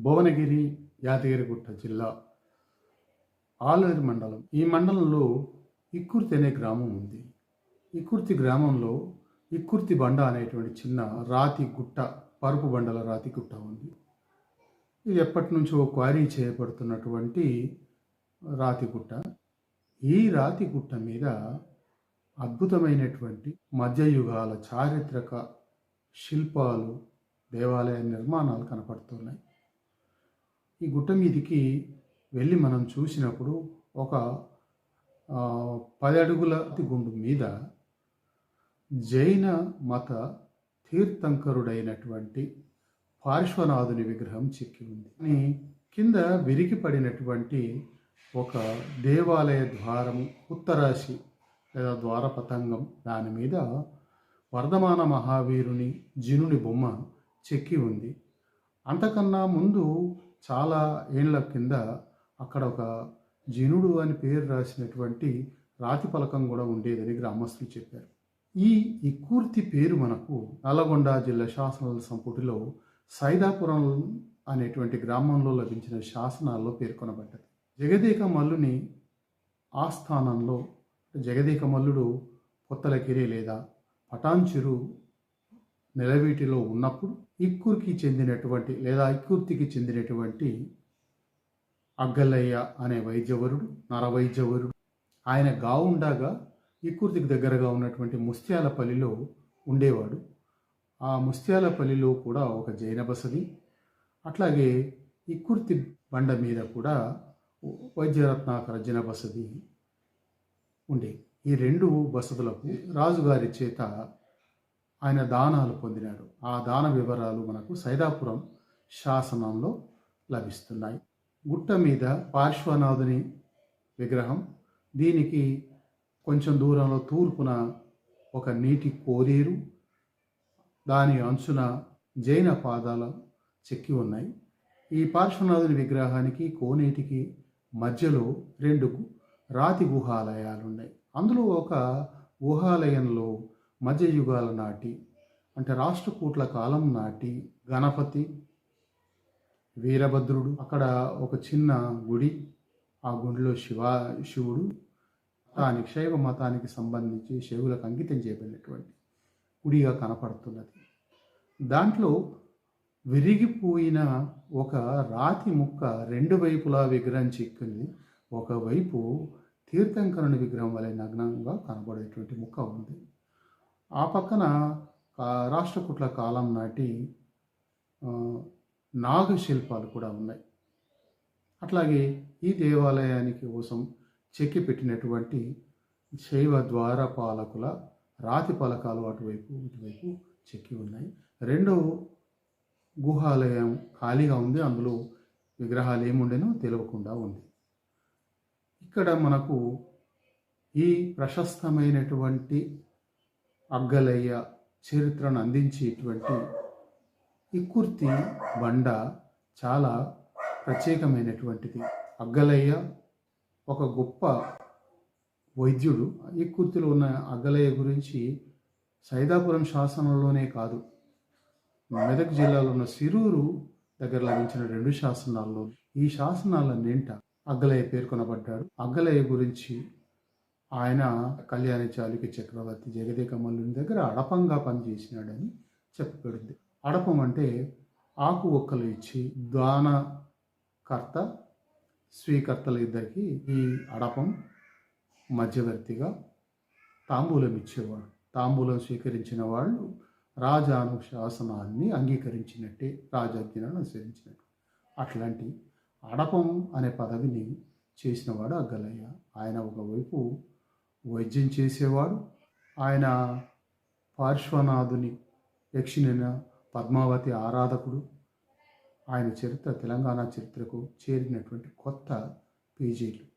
భువనగిరి యాదగిరిగుట్ట జిల్లా ఆలేరు మండలం. ఈ మండలంలో ఇక్కుర్తి అనే గ్రామం ఉంది. ఇక్కుర్తి గ్రామంలో ఇక్కుర్తి బండ అనేటువంటి చిన్న రాతి గుట్ట పరుపు బండల రాతి గుట్ట ఉంది. ఇది ఎప్పటి నుంచో క్వారీ చేయబడుతున్నటువంటి రాతి గుట్ట. ఈ రాతి గుట్ట మీద అద్భుతమైనటువంటి మధ్యయుగాల చారిత్రక శిల్పాలు దేవాలయ నిర్మాణాలు కనపడుతున్నాయి. ఈ గుట్ట మీదికి వెళ్ళి మనం చూసినప్పుడు ఒక పది అడుగుల గుండు మీద జైన మత తీర్థంకరుడైనటువంటి పార్శ్వనాథుని విగ్రహం చెక్కి ఉంది. కింద విరిగి పడినటువంటి ఒక దేవాలయ ద్వారము ఉత్తరాశి లేదా ద్వారపతంగం దాని మీద వర్ధమాన మహావీరుని జినుని బొమ్మ చెక్కి ఉంది. అంతకన్నా ముందు చాలా ఏళ్ళ కింద అక్కడ ఒక జనుడు అని పేరు రాసినటువంటి రాతి పలకం కూడా ఉండేదని గ్రామస్తులు చెప్పారు. ఈ ఇక్కూర్తి పేరు మనకు నల్లగొండ జిల్లా శాసనాల సంపుటిలో సైదాపురం అనేటువంటి గ్రామంలో లభించిన శాసనాల్లో పేర్కొనబడ్డది. జగదేక మల్లుని ఆస్థానంలో జగదేక మల్లుడు పొత్తలకిరి లేదా పటాంచురు నెలవీటిలో ఉన్నప్పుడు ఇక్కూర్కి చెందినటువంటి లేదా ఇక్కూర్తికి చెందినటువంటి అగ్గలయ్య అనే వైద్యవరుడు నరవైద్యవరుడు ఆయన గావుండగా ఇక్కుర్తికి దగ్గరగా ఉన్నటువంటి ముస్త్యాలపల్లిలో ఉండేవాడు. ఆ ముస్త్యాలపల్లిలో కూడా ఒక జైన బసది అట్లాగే ఇక్కుర్తి బండ మీద కూడా వైద్యరత్నాకర జన బసది ఉండేది ఈ రెండు బసతులకు రాజుగారి చేత ఆయన దానాలు పొందినాడు. ఆ దాన వివరాలు మనకు సైదాపురం శాసనంలో లభిస్తున్నాయి. గుట్ట మీద పార్శ్వనాథుని విగ్రహం దీనికి కొంచెం దూరంలో తూర్పున ఒక నీటి కోనేరు దాని అంచున జైన పాదాలు చెక్కి ఉన్నాయి. ఈ పార్శ్వనాథుని విగ్రహానికి కోనేటికి మధ్యలో రెండు రాతి గుహాలయాలు ఉన్నాయి అందులో ఒక గుహాలయంలో మధ్యయుగాల నాటి అంటే రాష్ట్రకూట్ల కాలం నాటి గణపతి వీరభద్రుడు అక్కడ ఒక చిన్న గుడి ఆ గుడిలో శివ శివుడు దాని శైవ మతానికి సంబంధించి శివులకు అంకితం చేయబడినటువంటి గుడిగా కనపడుతున్నది. దాంట్లో విరిగిపోయిన ఒక రాతి ముక్క రెండు వైపులా విగ్రహం చిక్కింది. ఒకవైపు తీర్థంకరుని విగ్రహం వలె నగ్నంగా కనబడేటువంటి ముక్క ఉంది. ఆ పక్కన రాష్ట్రకూట్ల కాలం నాటి ఆ, నాగశిల్పాలు కూడా ఉన్నాయి. అట్లాగే ఈ దేవాలయానికి కోసం చెక్కి పెట్టినటువంటి శైవ ద్వారపాలకుల రాతి పలకాలు అటువైపు ఇటువైపు చెక్కి ఉన్నాయి. రెండో గుహాలయం ఖాళీగా ఉంది. అందులో విగ్రహాలు ఏముండేనో తెలియకుండా ఉంది. ఇక్కడ మనకు ఈ ప్రశస్తమైనటువంటి అగ్గలయ్య చరిత్రను అందించేటువంటి ఇక్కుర్తి బండ చాలా ప్రత్యేకమైనటువంటిది. అగ్గలయ్య ఒక గొప్ప వైద్యుడు. ఈ కుర్తిలో ఉన్న అగ్గలయ్య గురించి సైదాపురం శాసనంలోనే కాదు మెదక్ జిల్లాలో ఉన్న సిరూరు దగ్గర లభించిన రెండు శాసనాల్లో. ఈ శాసనాల నింట అగ్గలయ్య పేర్కొనబడ్డాడు. అగ్గలయ్య గురించి ఆయన కళ్యాణి చాళుక్య చక్రవర్తి జగదేకమల్లుని దగ్గర అడపంగా పనిచేసినాడని చెప్పబడింది అడపం అంటే ఆకు ఒక్కలు ఇచ్చి దానకర్త స్వీకర్తల ఇద్దరికి ఈ అడపం మధ్యవర్తిగా తాంబూలం ఇచ్చేవాడు. తాంబూలం స్వీకరించిన వాళ్ళు రాజానుశాసనాన్ని అంగీకరించినట్టే రాజాజ్ఞను అనుసరించినట్టు. అట్లాంటి అడపం అనే పదవిని చేసినవాడు అగ్గలయ్య ఆయన ఒకవైపు వైద్యం చేసేవాడు. ఆయన పార్శ్వనాథుని యక్షిణ పద్మావతి ఆరాధకుడు. ఆయన చరిత్ర తెలంగాణ చరిత్రకు చేరినటువంటి కొత్త పేజీలు.